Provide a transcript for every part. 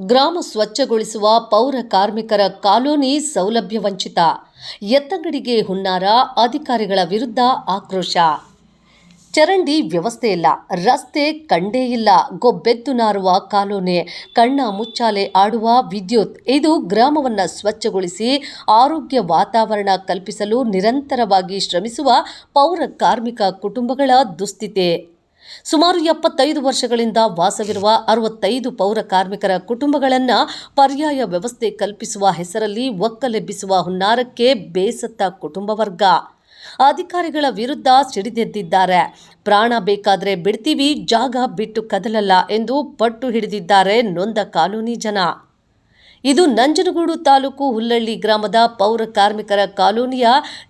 ಗ್ರಾಮ ಸ್ವಚ್ಛಗೊಳಿಸುವ ಪೌರ ಕಾರ್ಮಿಕರ ಕಾಲೋನಿ ಸೌಲಭ್ಯ ವಂಚಿತ. ಎತ್ತಂಗಡಿಗೆ ಹುನ್ನಾರ, ಅಧಿಕಾರಿಗಳ ವಿರುದ್ಧ ಆಕ್ರೋಶ. ಚರಂಡಿ ವ್ಯವಸ್ಥೆ ಇಲ್ಲ. ರಸ್ತೆ ಕಂಡೇ ಇಲ್ಲ. ಗೊಬ್ಬೆದ್ದು ನಾರುವ ಕಾಲೋನಿ, ಕಣ್ಣ ಮುಚ್ಚಾಲೆ ಆಡುವ ವಿದ್ಯುತ್. ಇದು ಗ್ರಾಮವನ್ನು ಸ್ವಚ್ಛಗೊಳಿಸಿ ಆರೋಗ್ಯ ವಾತಾವರಣ ಕಲ್ಪಿಸಲು ನಿರಂತರವಾಗಿ ಶ್ರಮಿಸುವ ಪೌರ ಕಾರ್ಮಿಕ ಕುಟುಂಬಗಳ ದುಸ್ಥಿತಿ. ಸುಮಾರು ಎಪ್ಪತ್ತೈದು ವರ್ಷಗಳಿಂದ ವಾಸವಿರುವ ಅರವತ್ತೈದು ಪೌರ ಕಾರ್ಮಿಕರ ಕುಟುಂಬಗಳನ್ನು ಪರ್ಯಾಯ ವ್ಯವಸ್ಥೆ ಕಲ್ಪಿಸುವ ಹೆಸರಲ್ಲಿ ಒಕ್ಕಲೆಬ್ಬಿಸುವ ಹುನ್ನಾರಕ್ಕೆ ಬೇಸತ್ತ ಕುಟುಂಬ ವರ್ಗ. ಅಧಿಕಾರಿಗಳ ವಿರುದ್ಧ ಸಿಡಿದೆದ್ದಿದ್ದಾರೆ. ಪ್ರಾಣ ಬೇಕಾದರೆ ಬಿಡ್ತೀವಿ, ಜಾಗ ಬಿಟ್ಟು ಕದಲಲ್ಲ ಎಂದು ಪಟ್ಟು ಹಿಡಿದಿದ್ದಾರೆ ನೊಂದ ಕಾಲೋನಿ ಜನ. ಇದು ನಂಜನಗೂಡು ತಾಲೂಕು ಹುಲ್ಲಳ್ಳಿ ಗ್ರಾಮದ ಪೌರ ಕಾರ್ಮಿಕರ ಕಾಲೋನಿಯ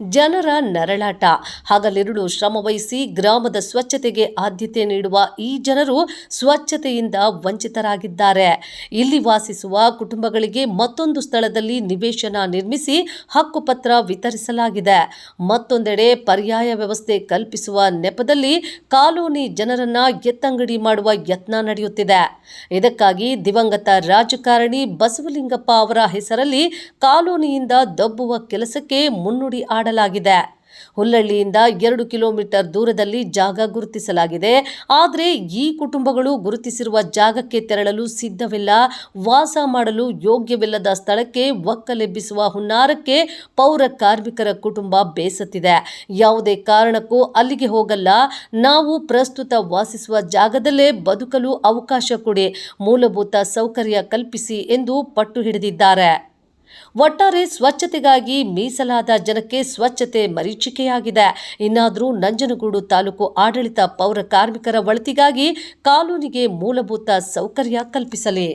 ಜನರ ನರಳಾಟ. ಹಗಲಿರುಳು ಶ್ರಮವಹಿಸಿ ಗ್ರಾಮದ ಸ್ವಚ್ಛತೆಗೆ ಆದ್ಯತೆ ನೀಡುವ ಈ ಜನರು ಸ್ವಚ್ಛತೆಯಿಂದ ವಂಚಿತರಾಗಿದ್ದಾರೆ. ಇಲ್ಲಿ ವಾಸಿಸುವ ಕುಟುಂಬಗಳಿಗೆ ಮತ್ತೊಂದು ಸ್ಥಳದಲ್ಲಿ ನಿವೇಶನ ನಿರ್ಮಿಸಿ ಹಕ್ಕುಪತ್ರ ವಿತರಿಸಲಾಗಿದೆ. ಮತ್ತೊಂದೆಡೆ ಪರ್ಯಾಯ ವ್ಯವಸ್ಥೆ ಕಲ್ಪಿಸುವ ನೆಪದಲ್ಲಿ ಕಾಲೋನಿ ಜನರನ್ನ ಎತ್ತಂಗಡಿ ಮಾಡುವ ಯತ್ನ ನಡೆಯುತ್ತಿದೆ. ಇದಕ್ಕಾಗಿ ದಿವಂಗತ ರಾಜಕಾರಣಿ ಬಸವಲಿಂಗಪ್ಪ ಅವರ ಹೆಸರಲ್ಲಿ ಕಾಲೋನಿಯಿಂದ ದಬ್ಬುವ ಕೆಲಸಕ್ಕೆ ಮುನ್ನುಡಿ ಆಡಲಾಗಿದೆ. ಹುಲ್ಲಳ್ಳಿಯಿಂದ ಎರಡು ಕಿಲೋಮೀಟರ್ ದೂರದಲ್ಲಿ ಜಾಗ ಗುರುತಿಸಲಾಗಿದೆ. ಆದರೆ ಈ ಕುಟುಂಬಗಳು ಗುರುತಿಸಿರುವ ಜಾಗಕ್ಕೆ ತೆರಳಲು ಸಿದ್ಧವಿಲ್ಲ. ವಾಸ ಮಾಡಲು ಯೋಗ್ಯವಿಲ್ಲದ ಸ್ಥಳಕ್ಕೆ ಒಕ್ಕಲೆಬ್ಬಿಸುವ ಹುನ್ನಾರಕ್ಕೆ ಪೌರ ಕಾರ್ಮಿಕರ ಕುಟುಂಬ ಬೇಸತ್ತಿದೆ. ಯಾವುದೇ ಕಾರಣಕ್ಕೂ ಅಲ್ಲಿಗೆ ಹೋಗಲ್ಲ. ನಾವು ಪ್ರಸ್ತುತ ವಾಸಿಸುವ ಜಾಗದಲ್ಲೇ ಬದುಕಲು ಅವಕಾಶ ಕೊಡಿ. ಮೂಲಭೂತ ಸೌಕರ್ಯ ಕಲ್ಪಿಸಿ ಎಂದು ಪಟ್ಟು ಹಿಡಿದಿದ್ದಾರೆ. ಒಟ್ಟಾರೆ ಸ್ವಚ್ಛತೆಗಾಗಿ ಮೀಸಲಾದ ಜನಕ್ಕೆ ಸ್ವಚ್ಛತೆ ಮರೀಚಿಕೆಯಾಗಿದೆ. ಇನ್ನಾದರೂ ನಂಜನಗೂಡು ತಾಲೂಕು ಆಡಳಿತ ಪೌರ ಕಾರ್ಮಿಕರ ಒಳತಿಗಾಗಿ ಕಾನೂನಿಗೆ ಮೂಲಭೂತ ಸೌಕರ್ಯ ಕಲ್ಪಿಸಲಿ.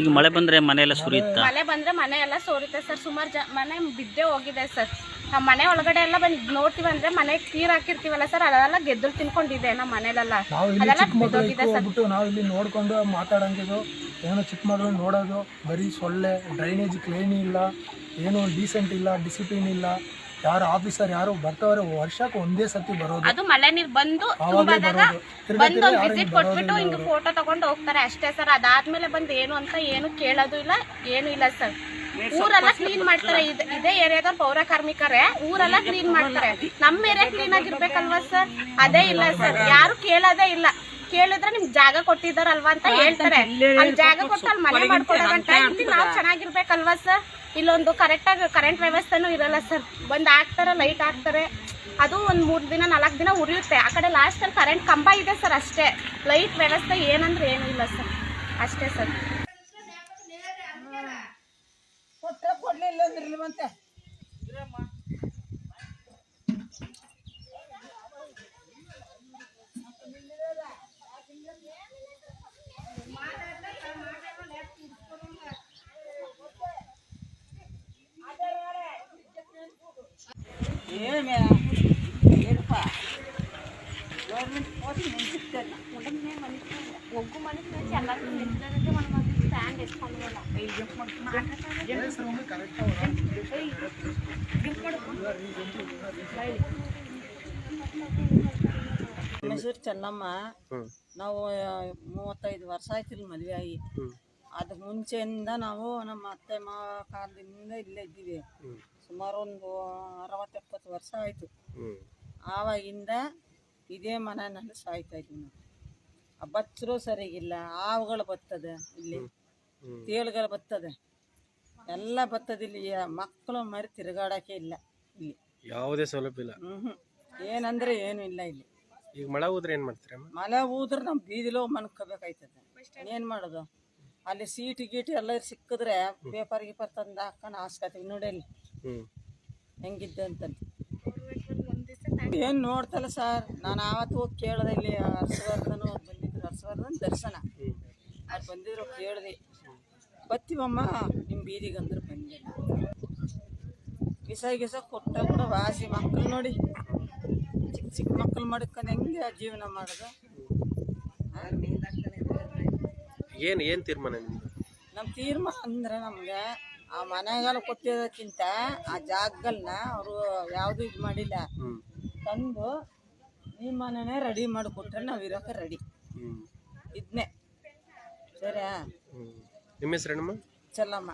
ಈಗ ಮಳೆ ಬಂದ್ರೆ ಮನೆ ಎಲ್ಲ ಸುರಿಯುತ್ತೆ? ಮಳೆ ಬಂದ್ರೆ ಮನೆ ಎಲ್ಲ ಸೋರುತ್ತೆ ಸರ್. ಸುಮಾರು ಜ ಮನೆ ಬಿದ್ದೇ ಹೋಗಿದೆ ಸರ್. ನಮ್ಮ ಮನೆ ಒಳಗಡೆ ಎಲ್ಲ ಬಂದು ನೋಡ್ತೀವಿ ಅಂದ್ರೆ ಮನೆ ನೀರ್ ಹಾಕಿರ್ತೀವಲ್ಲ ಸರ್ ಅದೆಲ್ಲ ಗೆದ್ದಲು ತಿನ್ಕೊಂಡಿದೆ ನಮ್ಮ ಮನೇಲೆಲ್ಲ. ನಾವು ಇಲ್ಲಿ ಅದೆಲ್ಲ ಚಿಕ್ಕ ಮಕ್ಕಳು ಬಿದ್ದೋಗಿದೆ ಸರ್. ಹೋಗ್ಬಿಟ್ಟು ನಾವು ಇಲ್ಲಿ ನೋಡ್ಕೊಂಡು ಮಾತಾಡಂಗಿದ್ದು ಏನೋ ಚಿಕ್ಕ ಮಗಳು ನೋಡೋದು ಬರೀ ಸೊಳ್ಳೆ ಡ್ರೈನೇಜ್ ಕ್ಲೀನ್ ಇಲ್ಲ ಏನು ಡೀಸೆಂಟ್ ಇಲ್ಲ ಡಿಸಿಪ್ಲಿನ್ ಇಲ್ಲ. ಯಾರು ಆಫೀಸರ್ ಯಾರು ಬರ್ತಾವ್ರೆ ವರ್ಷಕ್ಕೆ ಒಂದೇ ಸತಿ ಬರೋದು. ಅದು ಮಳೆ ನೀರ್ ಬಂದು ಆವಾಗಲೇ ತುಂಬಾದಾಗ ಬರೋದು. ತಿರ್ಗಾ ಬಂದು ತಿರ್ಗಾ ಒಂದು ಯಾರು ವಿಸಿಟ್ ಹಿಂಗ್ ಕೊಟ್ಬಿಟ್ಟು ಹಿಂಗ್ ಫೋಟೋ ತಗೊಂಡು ಹೋಗ್ತಾರೆ ಅಷ್ಟೇ ಸರ್. ಅದಾದ್ಮೇಲೆ ಬಂದು ಏನು ಅಂತ ಏನು ಕೇಳೋದು ಇಲ್ಲ ಏನು ಇಲ್ಲ ಸರ್. ಊರೆಲ್ಲ ಕ್ಲೀನ್ ಮಾಡ್ತಾರೆ. ಇದ್- ಏರಿಯಾದ ಪೌರ ಕಾರ್ಮಿಕರೇ ಊರೆಲ್ಲ ಕ್ಲೀನ್ ಮಾಡ್ತಾರೆ. ನಮ್ಮ ಏರಿಯಾ ಕ್ಲೀನ್ ಆಗಿರ್ಬೇಕಲ್ವಾ ಸರ್? ಅದೇ ಇಲ್ಲ ಸರ್. ಯಾರು ಕೇಳೋದೇ ಇಲ್ಲ. ಕೇಳಿದ್ರೆ ನಿಮ್ ಜಾಗ ಕೊಟ್ಟಿದಾರಲ್ವಾ ಅಂತ ಹೇಳ್ತಾರೆ. ಅಲ್ಲಿ ಜಾಗ ಕೊಟ್ಟು ಅಲ್ಲಿ ಮನೆ ಮಾಡ್ಕೊಡೋದಂತ ಇಲ್ಲಿ ನಾವು ಚೆನ್ನಾಗಿರ್ಬೇಕಲ್ವಾ ಸರ್? ಇಲ್ಲೊಂದು ಕರೆಕ್ಟಾಗಿ ಕರೆಂಟ್ ವ್ಯವಸ್ಥೆನೂ ಇರಲ್ಲ ಸರ್. ಬಂದು ಹಾಕ್ತಾರೆ ಲೈಟ್ ಹಾಕ್ತಾರೆ. ಅದು ಒಂದು ಮೂರು ದಿನ ನಾಲ್ಕು ದಿನ ಉರಿಯುತ್ತೆ. ಆ ಕಡೆ ಲಾಸ್ಟಲ್ಲಿ ಕರೆಂಟ್ ಕಂಬ ಇದೆ ಸರ್ ಅಷ್ಟೇ. ಲೈಟ್ ವ್ಯವಸ್ಥೆ ಏನಂದ್ರೆ ಏನೂ ಇಲ್ಲ ಸರ್. ಅಷ್ಟೇ ಸರ್. ಅಂದ್ರಲ್ಲ ಬಂತೆ. ಏ ಮ್ಯಾ. ನಮ್ಮ ಹೆಸರು ಚೆನ್ನಮ್ಮ ನಾವು ಮೂವತ್ತೈದು ವರ್ಷ ಆಯ್ತು ಇಲ್ಲಿ ಮದುವೆ ಆಗಿ. ಅದು ಮುಂಚೆಯಿಂದ ನಾವು ನಮ್ಮ ಅತ್ತೆ ಮಾವ ಕಾಲದಿಂದ ಇಲ್ಲೇ ಇದ್ದೀವಿ. ಸುಮಾರು ಒಂದು ಅರವತ್ತು ಎಪ್ಪತ್ತು ವರ್ಷ ಆಯಿತು. ಆವಾಗಿಂದ ಇದೇ ಮನೆ ಸಾಯ್ತಾ ಇದ್ದೀವಿ ನಾವು ಬಚ್ಚರು ಸರಿಗಿಲ್ಲ ಹಾವುಗಳು ಬತ್ತದೆ ಇಲ್ಲಿ. ತೇಳುಗಳು ಬತ್ತದೆ. ಎಲ್ಲ ಬತ್ತದೆ ಇಲ್ಲಿ ಮಕ್ಕಳು ಮರಿ ತಿರುಗಾಡೋಕೆ ಇಲ್ಲ ಇಲ್ಲಿ. ಯಾವುದೇ ಸೌಲಭ್ಯ ಇಲ್ಲ. ಹ್ಞೂ ಏನಂದ್ರೆ ಏನು ಇಲ್ಲ ಇಲ್ಲಿ. ಈಗ ಮಳೆ ಹೋದ್ರೆ ಏನ್ ಮಾಡ್ತೀರ ಮಳೆ ಹೋದ್ರೆ ನಮ್ಮ ಬೀದಿಲೋ ಮನ್ಕೋಬೇಕಾಯ್ತದೆ. ಏನು ಮಾಡೋದು? ಅಲ್ಲಿ ಸೀಟ್ ಗೀಟ್ ಎಲ್ಲ ಸಿಕ್ಕಿದ್ರೆ ಪೇಪರ್ ಗೀಪರ್ ತಂದು ಹಾಕೊಂಡು ಹಾಸ್ಕತೀವಿ ನೋಡಿ ಅಲ್ಲಿ. ಹೆಂಗಿದ್ದೆ ಅಂತ ಏನು ನೋಡ್ತಲ್ಲ ಸರ್? ನಾನು ಆವತ್ತು ಹೋಗಿ ಕೇಳಿದೆ ಇಲ್ಲಿ ಹರ್ಷವರ್ಧನ್ ಅವ್ರು ದರ್ಶನ. ಅವ್ರು ಬಂದಿದ್ರು ಕೇಳಿದೆ ಬತ್ತೀವಮ್ಮ ನಿಮ್ಮ ಬೀದಿಗೆ ಅಂದ್ರೆ ಬಂದಿ. ಗಿಸ ಗಿಸ ಕೊಟ್ಟ ಕೂಡ ವಾಸಿ ಮಕ್ಕಳು ನೋಡಿ ಚಿಕ್ಕ ಚಿಕ್ಕ ಮಕ್ಕಳು ಮಾಡ್ಕೊಂಡು ಹೆಂಗೆ ಜೀವನ ಮಾಡೋದು? ಏನು ಏನು ತೀರ್ಮಾನ ನಮ್ಮ ತೀರ್ಮಾನ ಅಂದ್ರೆ ನಮಗೆ ಆ ಮನೆಗೆಲ್ಲ ಕೊಟ್ಟಿರೋದಕ್ಕಿಂತ ಆ ಜಾಗಗಳನ್ನ ಅವರು ಯಾವುದು ಇದು ಮಾಡಿಲ್ಲ ತಂದು ಈ ಮನೆನೇ ರೆಡಿ ಮಾಡಿಕೊಟ್ರೆ ನಾವು ಇರೋಕೆ ರೆಡಿ ಇದನ್ನೇ ಸರಿಯಾ? ನಿಮ್ಮ ಹೆಸರೇನಮ್ಮ? ಚೆಲ್ಲಮ್ಮ.